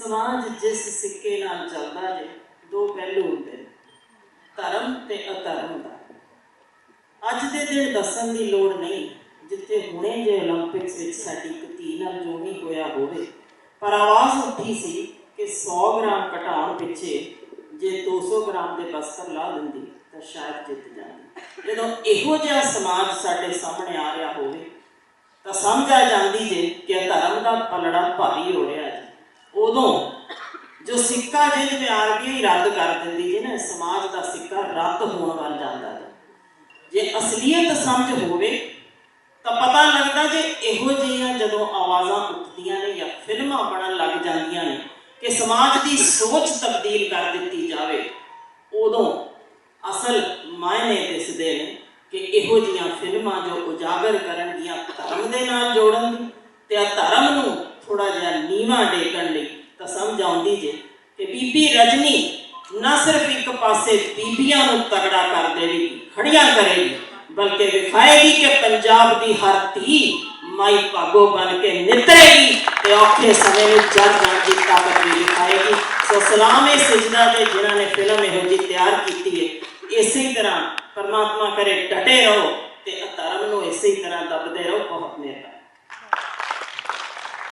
ਸਮਾਜ ਜਿਸ ਸਿੱਕੇ ਨਾਲ ਚੱਲਦਾ ਜੇ, ਦੋ ਪਹਿਲੂ ਹੁੰਦੇ ਨੇ, ਧਰਮ ਤੇ ਅਧਰਮ ਦਾ। ਅੱਜ ਦੇ ਦਿਨ ਦੱਸਣ ਦੀ ਲੋੜ ਨਹੀਂ, ਜਿੱਥੇ ਹੁਣੇ ਜੇ 올림픽ਸ ਵਿੱਚ ਸਾਡੀ ਕਤੀ ਨਾਲ ਜੋ ਨਹੀਂ ਹੋਇਆ ਹੋਵੇ। ਪਰ ਆਵਾਜ਼ ਉੱਠੀ ਸੀ ਕਿ 100 ਗ੍ਰਾਮ ਘਟਾਉਣ ਪਿੱਛੇ ਜੇ 200 ਗ੍ਰਾਮ ਦੇ ਬਸਤਰ ਲਾ ਦਿੰਦੀ, ਤਾਂ ਸ਼ਾਇਦ ਜਿੱਤ ਜਾਂਦੀ। ਜਦੋਂ ਇਹੋ ਜਿਹਾ ਸਮਾਜ ਸਾਡੇ ਸਾਹਮਣੇ ਆ ਰਿਹਾ ਹੋਵੇ, ਤਾਂ ਸਮਝ ਆ ਜਾਂਦੀ ਜੇ ਕਿ ਧਰਮ ਦਾ ਪਲੜਾ ਭਾਰੀ ਹੋ ਰਿਹਾ ਉਦੋਂ ਜੋ ਸਿੱਕਾ ਜੇ ਆਰਬੀਆਈ ਰੱਦ ਕਰ ਦਿੰਦੀ ਜੇ ਨਾ, ਸਮਾਜ ਦਾ ਸਿੱਕਾ ਰੱਦ ਹੋਣ ਵੱਲ ਜਾਂਦਾ ਹੈ ਜੇ ਅਸਲੀਅਤ ਸਮਝ ਹੋਵੇ, ਤਾਂ ਪਤਾ ਲੱਗਦਾ ਜੇ ਇਹੋ ਜਿਹੀਆਂ ਜਦੋਂ ਆਵਾਜ਼ਾਂ ਉੱਠਦੀਆਂ ਨੇ ਜਾਂ ਫਿਲਮਾਂ ਬਣਨ ਲੱਗ ਜਾਂਦੀਆਂ ਨੇ ਕਿ ਸਮਾਜ ਦੀ ਸੋਚ ਤਬਦੀਲ ਕਰ ਦਿੱਤੀ ਜਾਵੇ, ਉਦੋਂ ਅਸਲ ਮਾਇਨੇ ਦਿਸਦੇ ਨੇ ਕਿ ਇਹੋ ਜਿਹੀਆਂ ਫਿਲਮਾਂ ਜੋ ਉਜਾਗਰ ਕਰਨ ਦੀਆਂ ਧਰਮ ਦੇ ਨਾਲ ਜੋੜਨ ਦੀ ਤੇ ਧਰਮ ਥੋੜਾ ਜਿਹਾ ਨੀਵਾ ਡੇਕਣ ਲਈ ਤਾਂ ਸਮਝ ਆਉਂਦੀ ਜੇ ਕਿ ਬੀਬੀ ਰਜਨੀ ਨਾ ਸਿਰਫ ਇੱਕ ਪਾਸੇ ਬੀਬੀਆਂ ਨੂੰ ਤਗੜਾ ਕਰ ਦੇਵੇਗੀ, ਖੜੀਆਂ ਕਰੇਗੀ, ਬਲਕਿ ਵਿਖਾਏਗੀ ਕਿ ਪੰਜਾਬ ਦੀ ਹਰ ਧੀ ਮਾਈ ਭਾਗੋ ਬਣ ਕੇ ਨਿਤਰੇਗੀ ਤੇ ਔਖੇ ਸਮੇਂ ਨੂੰ ਜੜ ਜਾਣ ਦੀ ਤਾਕਤ ਵੀ ਦਿਖਾਏਗੀ। ਸੋ ਸਲਾਮ ਇਹ ਸਿਜਦਾ ਤੇ ਜਿਨ੍ਹਾਂ ਨੇ ਫਿਲਮ ਇਹੋ ਜਿਹੀ ਤਿਆਰ ਕੀਤੀ ਹੈ ਇਸੇ ਤਰ੍ਹਾਂ ਪਰਮਾਤਮਾ ਕਰੇ, ਡਟੇ ਰਹੋ ਤੇ ਧਰਮ ਨੂੰ ਇਸੇ ਤਰ੍ਹਾਂ ਦੱਬਦੇ ਰਹੋ।